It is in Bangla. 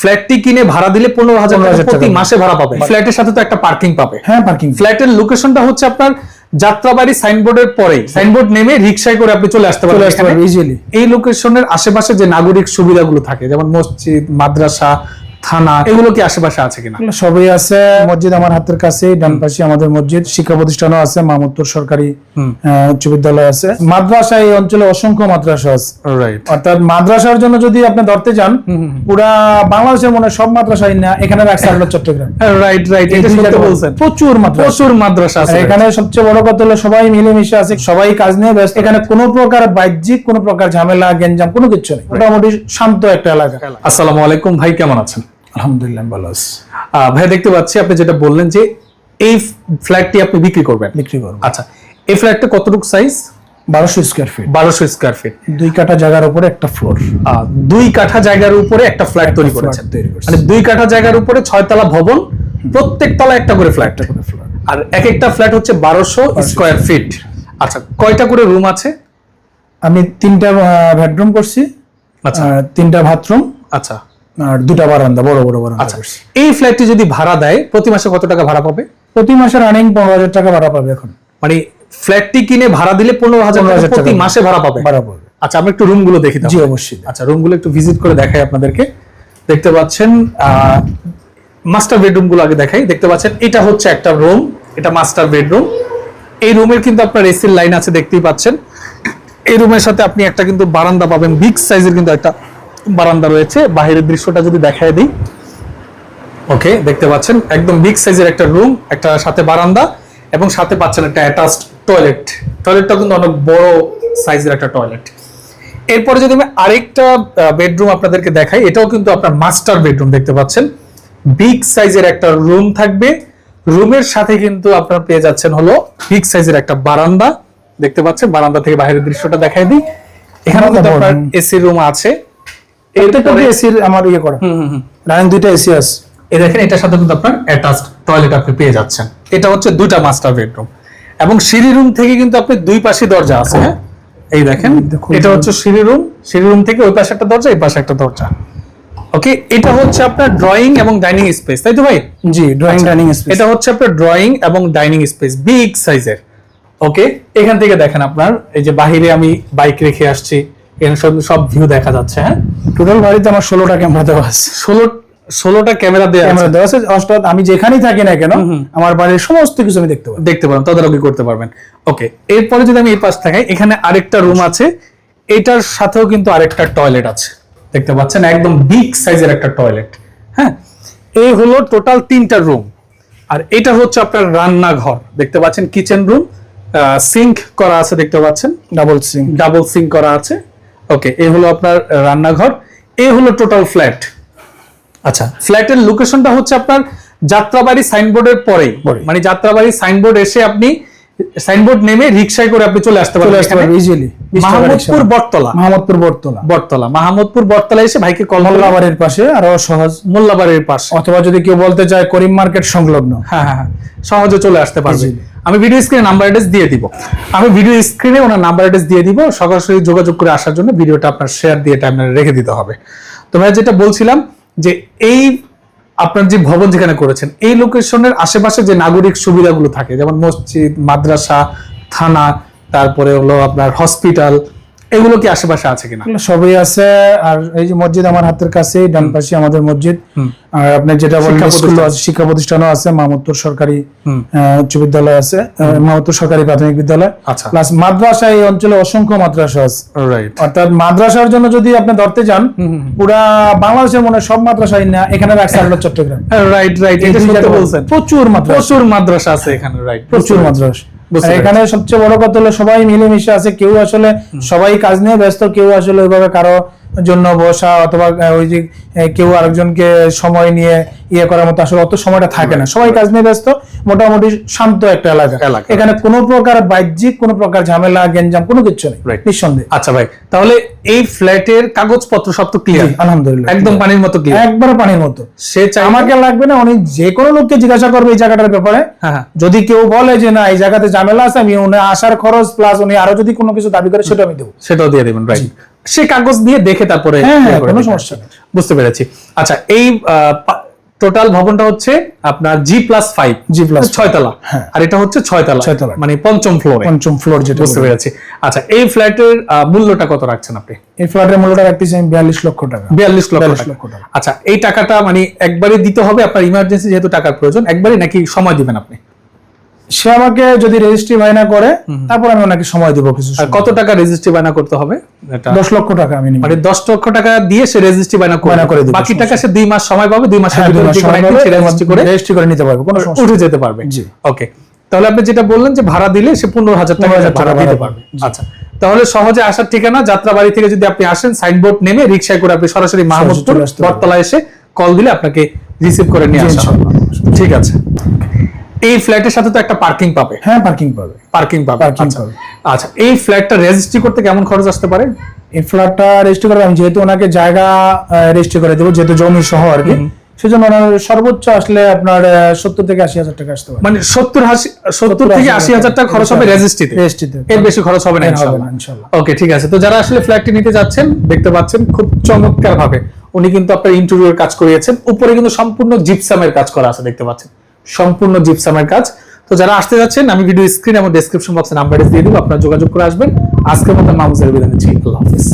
ফ্ল্যাটটি কিনে ভাড়া দিলে পনেরো হাজার টাকা। 15,000 প্রতি মাসে ভাড়া পাবে। ফ্ল্যাটের সাথে তো একটা পার্কিং পাবে। হ্যাঁ পার্কিং ফ্ল্যাটের লোকেশনটা হচ্ছে আপনার যাত্রাবাড়ি সাইনবোর্ডের পরে সাইনবোর্ড নেমে রিক্সায় করে আপনি চলে আসতে পারবেন। ইজিলি এই লোকেশনের আশেপাশে যে নাগরিক সুবিধাগুলো থাকে যেমন মসজিদ মাদ্রাসা থানা এগুলো কি আশেপাশে আছে কিনা? সবই আছে। মসজিদ আমার হাতের কাছে ডান পাশে আমাদের মসজিদ। শিক্ষা প্রতিষ্ঠানও আছে মাহমুদপুর সরকারি উচ্চ বিদ্যালয় আছে। মাদ্রাসা এই অঞ্চলে অসংখ্য মাদ্রাসা আছে। অর্থাৎ মাদ্রাসার জন্য যদি আপনি ধরতে যান পুরা বাংলাদেশের মনে সব মাদ্রাসাই না এখানে রাখছে আপনার চট্টগ্রাম। রাইট রাইট এই এটা দুই বলছেন। প্রচুর মাদ্রাসা। প্রচুর মাদ্রাসা আছে। এখানে সবচেয়ে বড় কথা হলো সবাই মিলেমিশে আছে সবাই কাজ নিয়ে ব্যস্ত। এখানে কোনো প্রকার বাহ্যিক কোনো প্রকার ঝামেলা গেঞ্জাম কোনো কিছু নেই। মোটামুটি শান্ত একটা এলাকা। আসসালামু আলাইকুম ভাই কেমন আছেন? আলহামদুলিল্লাহ ভালো আছে। ভাই দেখতে পাচ্ছি আপনি যেটা বললেন যে এই ফ্ল্যাটটি আপনি বিক্রি করবেন। বিক্রি করব। আচ্ছা এই ফ্ল্যাটটা কতটুকু সাইজ বারোশো স্কোয়ার ফিট বারোশো স্কোয়ার ফিট দুই কাঠা জায়গার উপরে একটা ফ্লোর দুই কাঠা জায়গার উপরে একটা ফ্ল্যাট তৈরি করেছেন। মানে দুই কাঠা জায়গার উপরে ছয় তলা ভবন প্রত্যেক তলা একটা করে ফ্ল্যাট আর এক একটা ফ্ল্যাট হচ্ছে বারোশো স্কোয়ার ফিট আচ্ছা কয়টা করে রুম আছে? আমি তিনটা বেডরুম করছি। আচ্ছা। তিনটা বাথরুম আচ্ছা। দুটা বারান্দা বড় বড় বারান্দা আচ্ছা এই ফ্ল্যাটটি যদি ভাড়া দেয় প্রতি মাসে কত টাকা ভাড়া পাবে? প্রতি মাসে রানিং পনেরো হাজার টাকা ভাড়া পাবে এখন। মানে ফ্ল্যাটটি কিনে ভাড়া দিলে পনেরো হাজার প্রতি মাসে ভাড়া পাবে? ভাড়া পাবে। আচ্ছা আমরা একটু রুমগুলো দেখি জি অবশ্যই। আচ্ছা রুমগুলো একটু ভিজিট করে দেখাই আপনাদেরকে। দেখতে পাচ্ছেন মাস্টার বেডরুমগুলো আগে দেখাই। দেখতে পাচ্ছেন এটা হচ্ছে একটা রুম এটা মাস্টার বেডরুম এই রুমের কিন্তু আপনার এসির লাইন আছে দেখতেই পাচ্ছেন। এই রুমের সাথে আপনি একটা কিন্তু বারান্দা পাবেন বিগ সাইজের কিন্তু একটা বারান্দা রয়েছে। বাইরের দৃশ্যটা যদি দেখায় দিই। ওকে দেখতে পাচ্ছেন একদম বিগ সাইজের একটা রুম একটা সাথে বারান্দা এবং সাথে পাচ্ছেন একটা অ্যাটাচড টয়লেট টয়লেটটা কিন্তু অনেক বড় সাইজের একটা টয়লেট এরপরে যদি আমি আরেকটা বেডরুম আপনাদেরকে দেখাই এটাও কিন্তু আপনার মাস্টার বেডরুম দেখতে পাচ্ছেন। বিগ সাইজের একটা রুম থাকবে। রুমের সাথে কিন্তু আপনারা পেয়ে যাচ্ছেন হলো বিগ সাইজের একটা বারান্দা। দেখতে পাচ্ছেন বারান্দা থেকে বাইরের দৃশ্যটা দেখাই দিই। এখানে কিন্তু আপনার এসি রুম আছে। প্রত্যেকটা এরপরে এসির আমার ইয়ে করা। হুম হুম হুম। রানিং দুইটা এসি আছে। এই দেখেন এটার সাথে কিন্তু আপনার অ্যাটাচড টয়লেট আপনি পেয়ে যাচ্ছেন। এটা হচ্ছে দুইটা মাস্টার বেডরুম এবং সিঁড়ি রুম থেকে কিন্তু আপনি দুই পাশে দরজা আছে হ্যাঁ? এই দেখেন দেখুন। এটা হচ্ছে সিঁড়ি রুম সিঁড়ি রুম থেকে ওই পাশে একটা দরজা এই পাশে একটা দরজা। ওকে এটা হচ্ছে আপনার ড্রয়িং এবং ডাইনিং স্পেস তাই তো ভাই? জি ড্রয়িং ডাইনিং স্পেস এটা হচ্ছে আপনার ড্রয়িং এবং ডাইনিং স্পেস বিগ সাইজের ওকে এখান থেকে দেখেন আপনার এই যে বাহিরে আমি বাইক রেখে আসছি। এখানে সব সব ভিউ দেখা যাচ্ছে হ্যাঁ? টোটাল বাড়িতে আমার ষোলোটা ক্যামেরা দেওয়া আছে। ষোলো ষোলোটা ক্যামেরা দেওয়া ক্যামেরা দেওয়া আছে অর্থাৎ আমি যেখানেই থাকি না কেন আমার বাড়ির সমস্ত কিছু আমি দেখতে পাবো। দেখতে পারেন তদারকি করতে পারবেন। ওকে এরপরে যদি আমি এই পাশ থাকাই এখানে আরেকটা রুম আছে। এটার সাথেও কিন্তু আরেকটা টয়লেট আছে। দেখতে পাচ্ছেন একদম বিগ সাইজের একটা টয়লেট হ্যাঁ? এই হলো টোটাল তিনটা রুম আর এটা হচ্ছে আপনার রান্নাঘর। দেখতে পাচ্ছেন কিচেন রুম সিঙ্ক করা আছে দেখতে পাচ্ছেন। ডাবল সিং ডাবল সিঙ্ক করা আছে। ওকে এ হলো আপনার রান্নাঘর এ হলো টোটাল ফ্ল্যাট আচ্ছা ফ্ল্যাটের লোকেশনটা হচ্ছে আপনার যাত্রাবাড়ি সাইনবোর্ডের পরেই পরেই। মানে যাত্রাবাড়ি সাইনবোর্ড এসে আপনি সাইনবোর্ড নেমে রিক্সায় করে আপনি চলে আসতে পারবেন আসতে। ইজিলি মাহমুদপুর বটতলা। মাহমুদপুর বটতলা। বটতলা। মাহমুদপুর বটতলা এসে ভাইকে কল মোল্লাবাড়ির পাশে আরও সহজ। মোল্লাবাড়ির পাশে। অথবা যদি কেউ বলতে চায় করিম মার্কেট সংলগ্ন। হ্যাঁ হ্যাঁ হ্যাঁ। সহজে চলে আসতে পারবে। আমি ভিডিও স্ক্রিনে নাম্বার অ্যাড্রেস দিয়ে দিব। আমি ভিডিও স্ক্রিনে ওনার নাম্বার অ্যাড্রেস দিয়ে দিব। সরাসরি যোগাযোগ করে আসার জন্য ভিডিওটা আপনার শেয়ার দিয়ে আপনার রেখে দিতে হবে। তো ভাই যেটা বলছিলাম যে এই আপনার যে ভবন যেখানে করেছেন, এই লোকেশনের আশেপাশে যে নাগরিক সুবিধাগুলো থাকে, যেমন মসজিদ, মাদ্রাসা, থানা, তারপরে হলো আপনার হসপিটাল এগুলো কি আশেপাশে আছে কিনা? সবই আছে আর এই যে মসজিদ আমার হাতের কাছে ডান পাশে আমাদের মসজিদ। আর আপনি যেটা বললেন শিক্ষা প্রতিষ্ঠানও আছে মাহমুদপুর সরকারি উচ্চ বিদ্যালয় আছে মাহমুদপুর সরকারি প্রাথমিক বিদ্যালয়। আচ্ছা। প্লাস মাদ্রাসা এই অঞ্চলে অসংখ্য মাদ্রাসা আছে। রাইট অর্থাৎ মাদ্রাসার জন্য যদি আপনি ধরতে যান পুরা বাংলাদেশের মনে হয় সব মাদ্রাসাই না এখানে রাখছে আপনার চট্টগ্রাম। রাইট রাইট এটা বলছেন। প্রচুর মাদ্রাসা। প্রচুর মাদ্রাসা আছে এখানে রাইট প্রচুর। মাদ্রাসা। এখানে সবচেয়ে বড় কথা হলো সবাই মিলেমিশে আছে কেউ আসলে সবাই কাজ নিয়ে ব্যস্ত কেউ আসলে ওইভাবে কারও জন্য বসা অথবা ওই যে কেউ আরেকজনকে সময় নিয়ে ইয়ে করার মতো আসলে অত সময়টা থাকে না। সবাই কাজ নিয়ে ব্যস্ত মোটামুটি শান্ত একটা এলাকা। এখানে কোনো প্রকার বাহ্যিক কোনো প্রকার ঝামেলা গেঞ্জাম কোনো কিছু নেই. নিঃসন্দেহে। আচ্ছা ভাই তাহলে এই ফ্ল্যাটের কাগজপত্র সব তো ক্লিয়ার আলহামদুলিল্লাহ একদম পানির মতো ক্লিয়ার একবার পানির মতো। সে আমাকে লাগবে না উনি যে কোনো লোককে জিজ্ঞাসা করবে এই জায়গাটার ব্যাপারে। হ্যাঁ হ্যাঁ। যদি কেউ বলে যে না এই জায়গাতে ঝামেলা আছে আমি উনি আসার খরচ প্লাস উনি আরও যদি কোনো কিছু দাবি করে সেটা আমি দেবো। সেটাও দিয়ে দেবেন রাইট সে কাগজ দিয়ে দেখে তারপরে হ্যাঁ, হ্যাঁ, ইয়ে করে কোনো সমস্যা। বুঝতে পেরেছি আচ্ছা এই টোটাল ভবনটা হচ্ছে আপনার G plus five G plus ছয়তলা হ্যাঁ। আর এটা হচ্ছে ছয়তলা ছয়তলা। মানে পঞ্চম ফ্লোরে পঞ্চম ফ্লোর যেটা বুঝতে। পেরেছি আচ্ছা এই ফ্ল্যাটের মূল্যটা কত রাখছেন আপনি এই ফ্ল্যাটের মূল্যটা রাখতেছি আমি বিয়াল্লিশ লক্ষ টাকা বিয়াল্লিশ লক্ষ টাকা লক্ষ টাকা। আচ্ছা এই টাকাটা মানে একবারে দিতে হবে আপনার ইমার্জেন্সি যেহেতু টাকার প্রয়োজন একবারে নাকি সময় দিবেন আপনি সে আমাকে যদি রেজিস্ট্রি বায়না করে তারপর আমি ওনাকে সময় দেবো কিছু আর কত টাকা রেজিস্ট্রি বায়না করতে হবে? দশ লক্ষ টাকা আমি মানে দশ লক্ষ টাকা দিয়ে সে রেজিস্ট্রি বায়না বায়না করে দিবে, বাকি টাকা সে দুই মাস সময় পাবে দুই মাসের হ্যাঁ ভিতরে রেজিস্ট্রি করে রেজিস্ট্রি করে নিতে পারবে কোনো সমস্যা উঠে যেতে পারবে। জি। ওকে তাহলে আপনি যেটা বললেন যে ভাড়া দিলে সে পনেরো হাজার টাকা 15,000 ভাড়া টাকা দিতে পারবে। আচ্ছা তাহলে সহজে আসার ঠিকানা যাত্রাবাড়ি থেকে যদি আপনি আসেন সাইনবোর্ড নেমে রিক্সায় করে আপনি সরাসরি মাহমুদপুর বটতলা এসে কল দিলে আপনাকে রিসিভ করে নিয়ে আসা হবে। ঠিক আছে। এই ফ্ল্যাটের সাথে তো একটা পার্কিং পাবে। হ্যাঁ পার্কিং পাবে। পার্কিং পাবে আচ্ছা। পাবে। আচ্ছা এই ফ্ল্যাটটা রেজিস্ট্রি করতে কেমন খরচ আসতে পারে? এই ফ্ল্যাটটা রেজিস্ট্রি করে আমি যেহেতু ওনাকে জায়গা রেজিস্ট্রি করে দেবো যেহেতু জমি সহ আর কি সেজন্য ওনার সর্বোচ্চ আসলে আপনার সত্তর থেকে আশি হাজার টাকা আসতে পারে। মানে সত্তর সত্তর থেকে আশি হাজার টাকা খরচ হবে রেজিস্ট্রিতে রেজিস্ট্রিতে এর বেশি খরচ হবে না ইনশাআল্লাহ। ওকে ঠিক আছে। তো যারা আসলে ফ্ল্যাটটি নিতে যাচ্ছেন দেখতে পাচ্ছেন খুব চমৎকার ভাবে উনি কিন্তু আপনার ইন্টেরিয়র কাজ করিয়েছেন। উপরে কিন্তু সম্পূর্ণ জিপসামের কাজ করা আছে দেখতে পাচ্ছেন। সম্পূর্ণ জিপসামের কাজ। তো যারা আসতে যাচ্ছেন, আমি ভিডিও স্ক্রিন এবং ডেসক্রিপশন বক্সে নাম্বার দিয়ে দিব, আপনারা যোগাযোগ করে আসবেন। আজকের মতো মামুজের বিদায় নিচ্ছি। আল্লাহ হাফিজ।